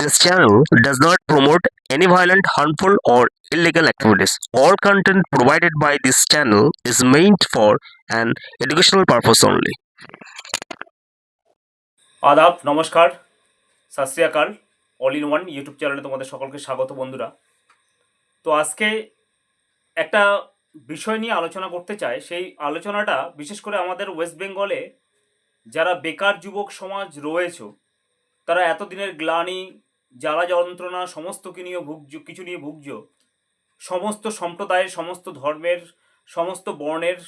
This channel does not promote any violent, harmful, or illegal activities. All content provided by this channel is meant for an educational purpose only. আদাব নমস্কার আকাল all in one YouTube চ্যানেলে তোমাদের সকলকে স্বাগত বন্ধুরা তো আজকে একটা বিষয় নিয়ে আলোচনা করতে চাই সেই আলোচনাটা বিশেষ করে আমাদের ওয়েস্ট বেঙ্গলে যারা বেকার যুবক সমাজ রয়েছে তারা এতদিনের গ্লানি জ্বালা যন্ত্রণা সমস্ত কি নিয়ে ভুগছ কিছু নিয়ে ভুগজ। সমস্ত সম্প্রদায়ের, সমস্ত ধর্মের, সমস্ত বর্ণের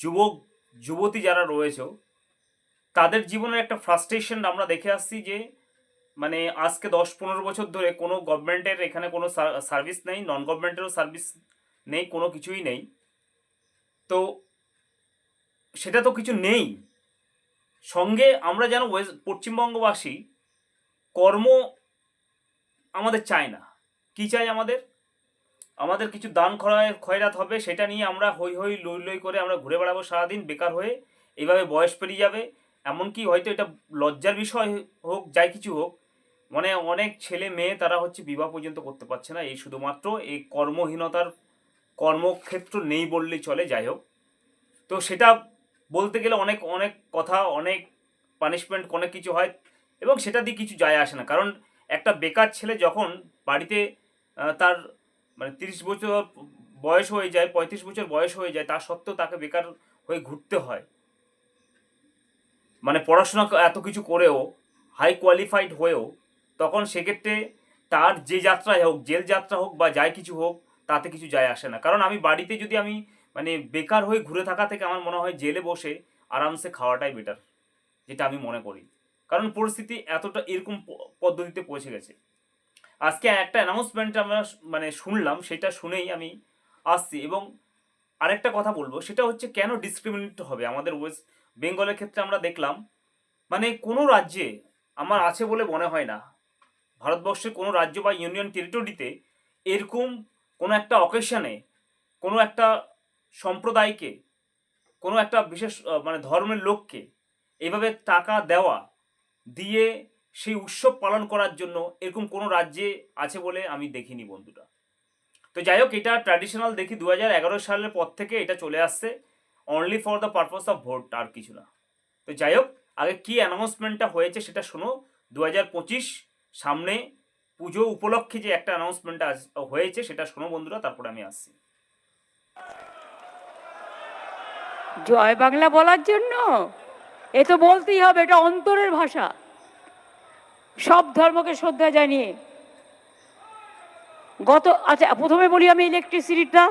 যুবক, যুবতী যারা রয়েছে, তাদের জীবনের একটা ফ্রাস্ট্রেশন আমরা দেখে আসছি যে মানে আজকে দশ পনেরো বছর ধরে কোনো গভর্নমেন্টের এখানে কোনো সার্ভিস নেই নন গভর্নমেন্টেরও সার্ভিস নেই, কোনো কিছুই নেই। তো সেটা তো কিছু নেই। সঙ্গে আমরা যেন পশ্চিমবঙ্গবাসী কর্ম আমাদের চাই না। কি চাই আমাদের? আমাদের কিছু দান খরায় খয়রাত হবে, সেটা নিয়ে আমরা হই হই লই লই করে আমরা ঘুরে বেড়াবো সারাদিন, বেকার হয়ে। এইভাবে বয়স পেরিয়ে যাবে। এমনকি হয়তো এটা লজ্জার বিষয় হোক, যাই কিছু হোক মানে অনেক ছেলে মেয়ে তারা হচ্ছে বিবাহ পর্যন্ত করতে পারছে না। এই শুধুমাত্র এই কর্মহীনতার কর্মক্ষেত্র নেই বললেই চলে, যাই হোক। তো সেটা বলতে গেলে অনেক অনেক কথা, অনেক পানিশমেন্ট অনেক কিছু হয় এবং সেটা দিয়ে কিছু যায় আসে না। কারণ একটা বেকার ছেলে যখন বাড়িতে তার মানে তিরিশ বছর বয়স হয়ে যায়, পঁয়ত্রিশ বছর বয়স হয়ে যায়, তা সত্ত্বেও তাকে বেকার হয়ে ঘুরতে হয়। মানে পড়াশোনা এত কিছু করেও হাই কোয়ালিফাইড হয়েও, তখন সেক্ষেত্রে তার যে যাত্রায় হোক, জেল যাত্রা হোক বা যাই কিছু হোক, তাতে কিছু যায় আসে না। কারণ আমি বাড়িতে যদি আমি মানে বেকার হয়ে ঘুরে থাকা থেকে আমার মনে হয় জেলে বসে আরামসে খাওয়াটাই বেটার যেটা আমি মনে করি। কারণ পরিস্থিতি এতটা এরকম পদ্ধতিতে পৌঁছে গেছে। আজকে একটা অ্যানাউন্সমেন্ট আমরা মানে শুনলাম, সেটা শুনেই আমি আসছি এবং আরেকটা কথা বলব, সেটা হচ্ছে কেন ডিসক্রিমিনেট হবে? আমাদের ওয়েস্ট বেঙ্গলের ক্ষেত্রে আমরা দেখলাম মানে কোনো রাজ্যে আমার আছে বলে মনে হয় না, ভারতবর্ষের কোনো রাজ্য বা ইউনিয়ন টেরিটরিতে এরকম কোনো একটা অকেশনে কোনো একটা সম্প্রদায়কে, কোনো একটা বিশেষ মানে ধর্মের লোককে এইভাবে টাকা দেওয়া দিয়ে সেই উৎসব পালন করার জন্য এরকম কোনো রাজ্যে আছে বলে আমি দেখিনি বন্ধুটা তো যাই হোক এটা ট্র্যাডিশনাল দেখি দু হাজার এগারো সালের পর থেকে এটা চলে আসছে। Only for the purpose of vote আর কিছু না। তো যাই হোক আগে কি অ্যানাউন্সমেন্টটা হয়েছে সেটা শোনো। দু হাজার পঁচিশ সামনে পুজো উপলক্ষে যে একটা অ্যানাউন্সমেন্ট হয়েছে সেটা শোনো বন্ধুরা, তারপরে আমি আসছি। জয় বাংলা বলার জন্য? এ তো বলতেই হবে, এটা অন্তরের ভাষা। সব ধর্মকে শ্রদ্ধা জানিয়ে। গত আচ্ছা প্রথমে বলি আমি ইলেকট্রিসিটিটা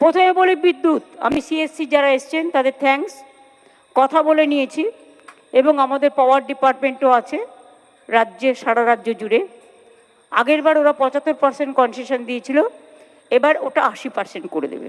প্রথমে বলি বিদ্যুৎ। আমি সিএসসি যারা এসছেন, তাদের থ্যাঙ্কস কথা বলে নিয়েছি, এবং আমাদের পাওয়ার ডিপার্টমেন্টও আছে, রাজ্যে, সারা রাজ্য জুড়ে। আগের বার ওরা পঁচাত্তর পার্সেন্ট কনসেশন দিয়েছিল, এবার ওটা আশি পার্সেন্ট করে দেবে।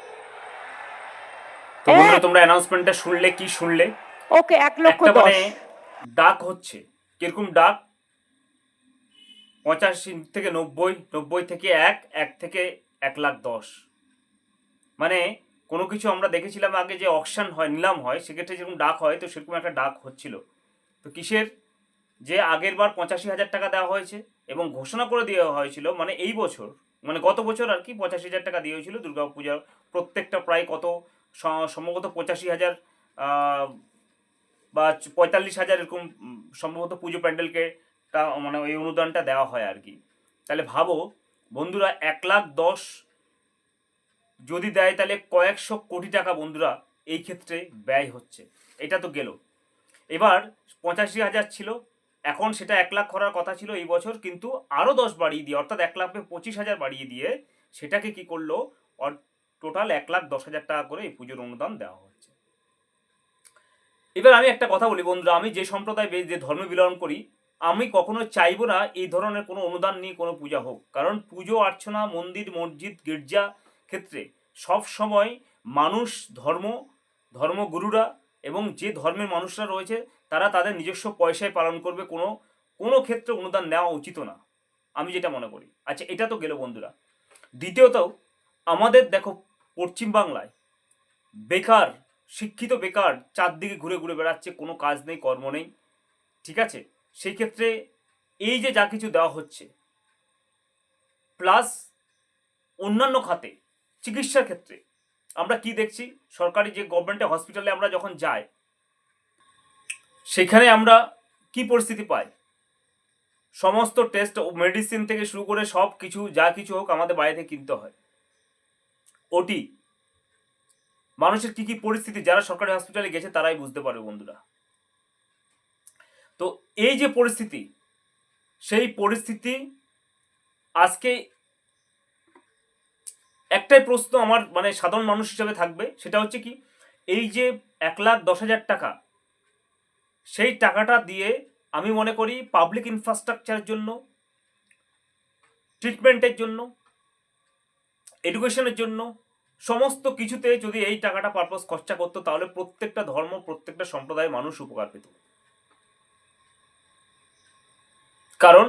তোমরা অ্যানাউন্সমেন্টটা শুনলে কি শুনলে? ওকে এক লক্ষ মানে ডাক হচ্ছে। কীরকম ডাক? পঁচাশি থেকে নব্বই নব্বই থেকে এক এক থেকে এক লাখ দশ। মানে কোনো কিছু আমরা দেখেছিলাম আগে যে অকশন হয় নিলাম হয় সেক্ষেত্রে যেরকম ডাক হয় তো সেরকম একটা ডাক হচ্ছিল। তো কিসের? যে আগের বার পঁচাশি হাজার টাকা দেওয়া হয়েছে এবং ঘোষণা করে দেওয়া হয়েছিল মানে এই বছর মানে গত বছর আর কি পঁচাশি হাজার টাকা দিয়ে হয়েছিল দুর্গা পূজার প্রত্যেকটা প্রায় কত সম্ভবত পঁচাশি হাজার বা পঁয়তাল্লিশ হাজার এরকম সম্ভবত পুজো প্যান্ডেলকে তা মানে ওই অনুদানটা দেওয়া হয় আর কি। তাহলে ভাবো, বন্ধুরা এক লাখ দশ যদি দেয় তাহলে কয়েকশো কোটি টাকা বন্ধুরা এই ক্ষেত্রে ব্যয় হচ্ছে। এটা তো গেল। এবার পঁচাশি হাজার ছিল, এখন সেটা এক লাখ করার কথা ছিল এই বছর, কিন্তু আরও দশ বাড়িয়ে দিয়ে, অর্থাৎ এক লাখে পঁচিশ হাজার বাড়িয়ে দিয়ে সেটাকে কি করল টোটাল এক লাখ দশ হাজার টাকা করে এই পুজোর অনুদান দেওয়া হচ্ছে। এবার আমি একটা কথা বলি বন্ধুরা, আমি যে সম্প্রদায় যে ধর্মে বিলং করি, আমি কখনো চাইব না এই ধরনের কোনো অনুদান নিয়ে কোনো পূজা হোক। কারণ পুজো, অর্চনা, মন্দির, মসজিদ, গির্জা ক্ষেত্রে সব সময় মানুষ, ধর্ম, ধর্মগুরুরা এবং যে ধর্মের মানুষরা রয়েছে, তারা তাদের নিজস্ব পয়সায় পালন করবে। কোনো কোনো ক্ষেত্রে অনুদান নেওয়া উচিত না, আমি যেটা মনে করি। আচ্ছা এটা তো গেল বন্ধুরা। দ্বিতীয়ত, আমাদের দেখো পশ্চিম বাংলায় বেকার, শিক্ষিত বেকার চারদিকে ঘুরে ঘুরে বেড়াচ্ছে, কোনো কাজ নেই, কর্ম নেই, ঠিক আছে? সেই ক্ষেত্রে এই যে যা কিছু দেওয়া হচ্ছে প্লাস অন্যান্য খাতে চিকিৎসার ক্ষেত্রে, আমরা কি দেখছি? সরকারি যে গভর্নমেন্টের হসপিটালে আমরা যখন যাই, সেখানে আমরা কি পরিস্থিতি পাই? সমস্ত টেস্ট ও মেডিসিন থেকে শুরু করে সব কিছু, যা কিছু হোক আমাদের বাইরে থেকে কিনতে হয়। ওটি মানুষের কি কি পরিস্থিতি, যারা সরকারি হসপিটালে গেছে তারাই বুঝতে পারবে বন্ধুরা। তো এই যে পরিস্থিতি, সেই পরিস্থিতি আজকে একটাই প্রশ্ন আমার মানে সাধারণ মানুষ হিসাবে থাকবে, সেটা হচ্ছে কি, এই যে এক লাখ দশ হাজার টাকা, সেই টাকাটা দিয়ে আমি মনে করি পাবলিক ইনফ্রাস্ট্রাকচারের জন্য ট্রিটমেন্টের জন্য এডুকেশনের জন্য সমস্ত কিছুতে যদি এই টাকাটা পারপাস খরচা করতো, তাহলে প্রত্যেকটা ধর্ম, প্রত্যেকটা সম্প্রদায়ের মানুষ উপকার পেত। কারণ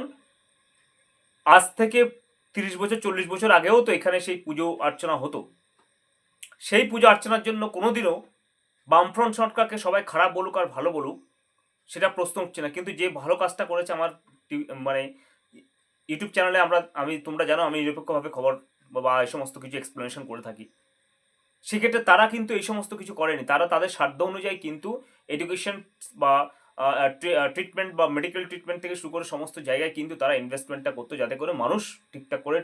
আজ থেকে তিরিশ বছর, চল্লিশ বছর আগেও তো এখানে সেই পুজো অর্চনা হতো। সেই পুজো অর্চনার জন্য কোনোদিনও বামফ্রন্ট সরকারকে সবাই খারাপ বলুক আর ভালো বলুক, সেটা প্রশ্ন উঠছে না। কিন্তু যে ভালো কাজটা করেছে আমার মানে ইউটিউব চ্যানেলে আমরা আমি তোমরা জানো, আমি নিরপেক্ষভাবে খবর বা এই সমস্ত কিছু এক্সপ্লেনেশন করে থাকি। সেক্ষেত্রে তারা কিন্তু এই সমস্ত কিছু করেনি। তারা তাদের সাধ্য অনুযায়ী কিন্তু এডুকেশন বা ট্রিটমেন্ট বা মেডিকেল ট্রিটমেন্ট থেকে শুরু করে সমস্ত জায়গায় কিন্তু তারা ইনভেস্টমেন্টটা করতো যাতে করে মানুষ ঠিকঠাক করে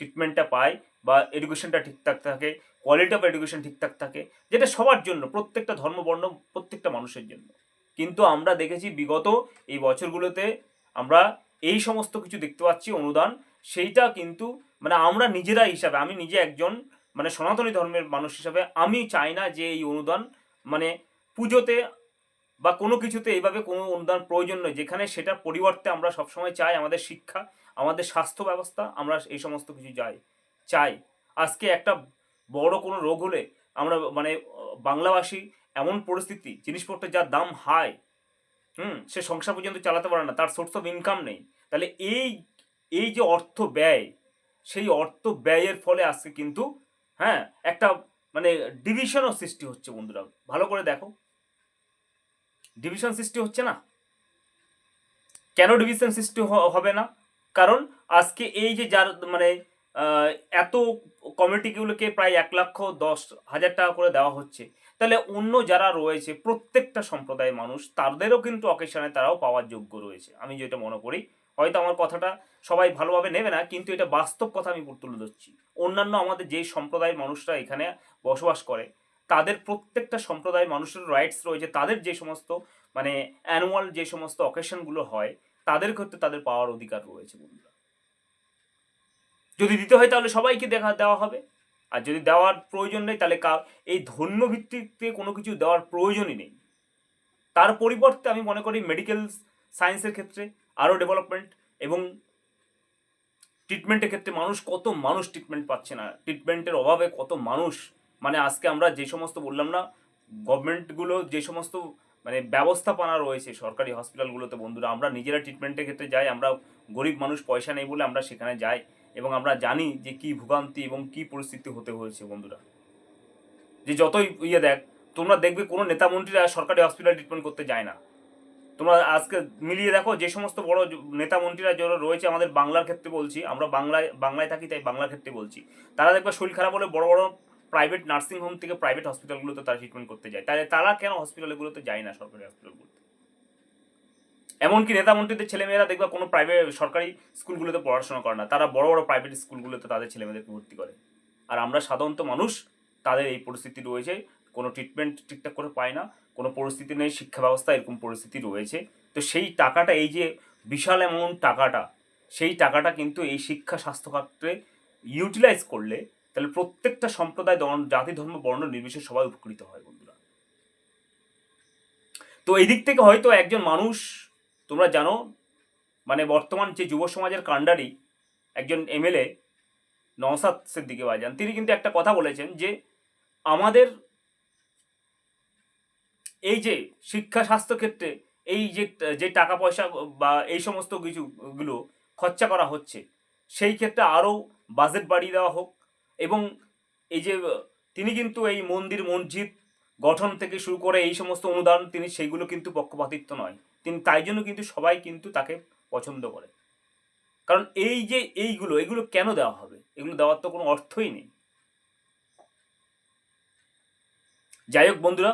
ট্রিটমেন্টটা পায় বা এডুকেশনটা ঠিকঠাক থাকে কোয়ালিটি অফ এডুকেশন ঠিকঠাক থাকে, যেটা সবার জন্য, প্রত্যেকটা ধর্মবর্ণ প্রত্যেকটা মানুষের জন্য। কিন্তু আমরা দেখেছি বিগত এই বছরগুলোতে আমরা এই সমস্ত কিছু দেখতে পাচ্ছি, অনুদান, সেইটা কিন্তু মানে আমরা নিজেরা হিসাবে, আমি নিজে একজন মানে সনাতনী ধর্মের মানুষ হিসাবে, আমি চাই না যে এই অনুদান মানে পুজোতে বা কোনো কিছুতে এইভাবে কোনো অনুদান প্রয়োজন নয়। যেখানে সেটার পরিবর্তে আমরা সবসময় চাই আমাদের শিক্ষা, আমাদের স্বাস্থ্য ব্যবস্থা, আমরা এই সমস্ত কিছু চাই চাই। আজকে একটা বড় কোনো রোগ হলে আমরা মানে বাংলাভাষী এমন পরিস্থিতি, জিনিসপত্রের যা দাম হাই, হুম, সে সংসার পর্যন্ত চালাতে পারে না, তার সোর্স অফ ইনকাম নেই। তাহলে এই এই যে অর্থ ব্যয় সেই অর্থ ব্যয়ের ফলে আজকে কিন্তু হ্যাঁ একটা মানে ডিভিশনও সৃষ্টি হচ্ছে বন্ধুরা। ভালো করে দেখো। ডিভিশন সৃষ্টি হচ্ছে না? কেন ডিভিশন সৃষ্টি হবে না? কারণ আজকে এই যে যার মানে এত কমিটিগুলোকে প্রায় এক লক্ষ দশ হাজার টাকা করে দেওয়া হচ্ছে, তাহলে অন্য যারা রয়েছে, প্রত্যেকটা সম্প্রদায়ের মানুষ, তাদেরও কিন্তু অকেশনে তারাও পাওয়ার যোগ্য রয়েছে। আমি যেটা মনে করি হয়তো আমার কথাটা সবাই ভালোভাবে নেবে না, কিন্তু এটা বাস্তব কথা আমি তুলে ধরছি। অন্যান্য আমাদের যে সম্প্রদায়ের মানুষরা এখানে বসবাস করে, তাদের প্রত্যেকটা সম্প্রদায়ের মানুষের রাইটস রয়েছে। তাদের যে সমস্ত মানে অ্যানুয়াল যে সমস্ত অকেশনগুলো হয়, তাদের ক্ষেত্রে তাদের পাওয়ার অধিকার রয়েছে বন্ধুরা। যদি দিতে হয় তাহলে সবাইকে দেখা, দেওয়া হবে। আর যদি দেওয়ার প্রয়োজন নেই তাহলে এই ধর্ম ভিত্তিতে কোনো কিছু দেওয়ার প্রয়োজনই নেই। তার পরিবর্তে আমি মনে করি মেডিকেল সায়েন্সের ক্ষেত্রে আরও ডেভেলপমেন্ট এবং ট্রিটমেন্টের ক্ষেত্রে মানুষ কত মানুষ ট্রিটমেন্ট পাচ্ছে না। ট্রিটমেন্টের অভাবে কত মানুষ মানে আজকে আমরা যে সমস্ত বললাম না গভর্নমেন্টগুলো যে সমস্ত মানে ব্যবস্থাপনা রয়েছে সরকারি হসপিটালগুলোতে বন্ধুরা, আমরা নিজেরা ট্রিটমেন্টের ক্ষেত্রে যাই, আমরা গরিব মানুষ পয়সা নেই বলে আমরা সেখানে যাই এবং আমরা জানি যে কি ভোগান্তি এবং কি পরিস্থিতি হতে হয়েছে বন্ধুরা। যে যতই ইয়ে দেখ, তোমরা দেখবে কোনো নেতা মন্ত্রীরা সরকারি হসপিটাল ট্রিটমেন্ট করতে যায় না। তোমরা আজকে মিলিয়ে দেখো, যে সমস্ত বড় নেতা মন্ত্রীরা যারা রয়েছে আমাদের বাংলার ক্ষেত্রে বলছি, আমরা বাংলায় বাংলায় থাকি তাই বাংলার ক্ষেত্রে বলছি। তারা দেখবে শরীর খারাপ হলে বড় বড় প্রাইভেট নার্সিং হোম থেকে প্রাইভেট হসপিটালগুলোতে তারা ট্রিটমেন্ট করতে যায়। তাহলে তারা কেন হসপিটালগুলোতে যায় না সরকারি হসপিটালগুলোতে এমনকি নেতা মন্ত্রীদের ছেলেমেয়েরা দেখবা কোনো প্রাইভেট সরকারি স্কুলগুলোতে পড়াশোনা করে না। তারা বড় বড় প্রাইভেট স্কুলগুলোতে তাদের ছেলেমেয়েদেরকে ভর্তি করে। আর আমরা সাধারণত মানুষ তাদের এই পরিস্থিতি রয়েছে। কোনো ট্রিটমেন্ট ঠিকঠাক করে পায় না, কোনো পরিস্থিতি নেই শিক্ষা ব্যবস্থা এরকম পরিস্থিতি রয়েছে। তো সেই টাকাটা, এই যে বিশাল অ্যামাউন্ট টাকাটা, সেই টাকাটা কিন্তু এই শিক্ষা স্বাস্থ্য খাতে ইউটিলাইজ করলে তাহলে প্রত্যেকটা সম্প্রদায় জাতি, ধর্ম, বর্ণ নির্বিশেষে সবাই উপকৃত হয় বন্ধুরা। তো এই দিক থেকে হয়তো একজন মানুষ, তোমরা জানো মানে বর্তমান যে যুব সমাজের কাণ্ডারি, একজন এমএলএ নওসাদ সিদ্দিকি ভাইজান তিনি কিন্তু একটা কথা বলেছেন যে, আমাদের এই যে শিক্ষা স্বাস্থ্য ক্ষেত্রে এই যে যে টাকা পয়সা বা এই সমস্ত কিছুগুলো খরচা করা হচ্ছে, সেই ক্ষেত্রে আরও বাজেট বাড়িয়ে দেওয়া হোক। এবং এই যে, তিনি কিন্তু এই মন্দির, মসজিদ গঠন থেকে শুরু করে এই সমস্ত অনুদান, তিনি সেইগুলো কিন্তু পক্ষপাতিত্ব নয়। তিনি তাই জন্য কিন্তু সবাই কিন্তু তাকে পছন্দ করে। কারণ এই যে এইগুলো, এগুলো কেন দেওয়া হবে? এগুলো দেওয়ার তো কোনো অর্থই নেই। যাই হোক বন্ধুরা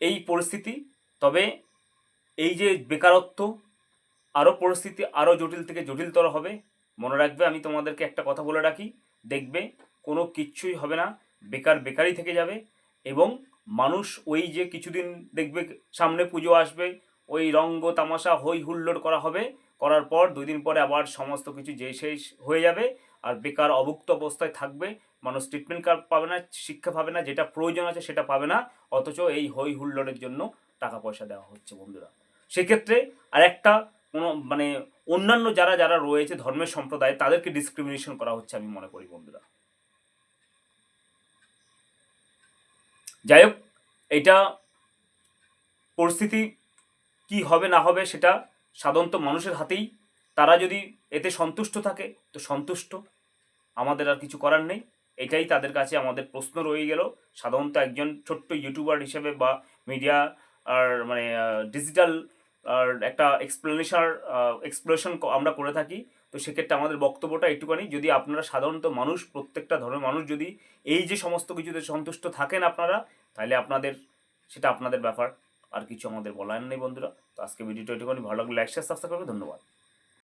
এই পরিস্থিতি, তবে এই যে বেকারত্ব আরও পরিস্থিতি আরও জটিল থেকে জটিলতর হবে, মনে রাখবে, আমি তোমাদেরকে একটা কথা বলে রাখি, দেখবে, কোনো কিচ্ছুই হবে না, বেকার বেকারই থেকে যাবে, এবং মানুষ ওই যে কিছুদিন দেখবে, সামনে পুজো আসবে, ওই রঙ্গ তামাশা হই হুল্লোড় করা হবে, করার পর দুই দিন পরে আবার সমস্ত কিছু যে সেই হয়ে যাবে আর বেকার অভুক্ত অবস্থায় থাকবে, মানুষ ট্রিটমেন্ট কার্ড পাবে না, শিক্ষা পাবে না, যেটা প্রয়োজন আছে সেটা পাবে না, অথচ এই হই হুল্লোড়ের জন্য টাকা পয়সা দেওয়া হচ্ছে বন্ধুরা। সেক্ষেত্রে আর একটা কোনো মানে অন্যান্য যারা যারা রয়েছে ধর্মের সম্প্রদায়, তাদেরকে ডিসক্রিমিনেশন করা হচ্ছে আমি মনে করি বন্ধুরা। যাই হোক এটা পরিস্থিতি কি হবে না হবে সেটা সাধারণত মানুষের হাতেই তারা যদি এতে সন্তুষ্ট থাকে, তো সন্তুষ্ট। আমাদের আর কিছু করার নেই। এটাই তাদের কাছে আমাদের প্রশ্ন রয়ে গেল। সাধারণত একজন ছোট্ট ইউটিউবার হিসেবে বা মিডিয়া আর মানে ডিজিটাল আর একটা এক্সপ্লেনেশন এক্সপ্লেনেশন আমরা করে থাকি, তো সেক্ষেত্রে আমাদের বক্তব্যটা একটুখানি যদি আপনারা সাধারণত মানুষ, প্রত্যেকটা ধর্মের মানুষ যদি এই যে সমস্ত কিছুতে সন্তুষ্ট থাকেন আপনারা, তাহলে আপনাদের, সেটা আপনাদের ব্যাপার। আর কিছু আমাদের বলার নেই বন্ধুরা। তো আজকে ভিডিওটা একটুখানি ভালো লাগলে। লাইক শেয়ার সাবস্ক্রাইব করবে ধন্যবাদ।